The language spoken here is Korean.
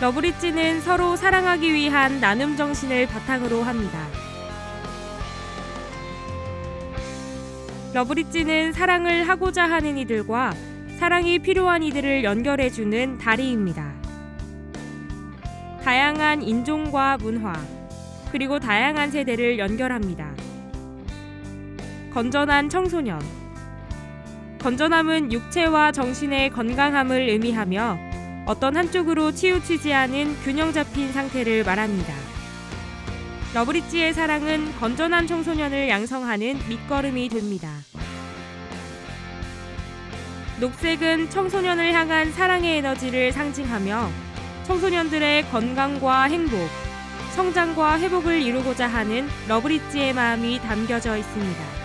러브리지는 서로 사랑하기 위한 나눔 정신을 바탕으로 합니다. 러브리지는 사랑을 하고자 하는 이들과 사랑이 필요한 이들을 연결해주는 다리입니다. 다양한 인종과 문화, 그리고 다양한 세대를 연결합니다. 건전한 청소년. 건전함은 육체와 정신의 건강함을 의미하며 어떤 한쪽으로 치우치지 않은 균형 잡힌 상태를 말합니다. 러브리지의 사랑은 건전한 청소년을 양성하는 밑거름이 됩니다. 녹색은 청소년을 향한 사랑의 에너지를 상징하며 청소년들의 건강과 행복, 성장과 회복을 이루고자 하는 러브리지의 마음이 담겨져 있습니다.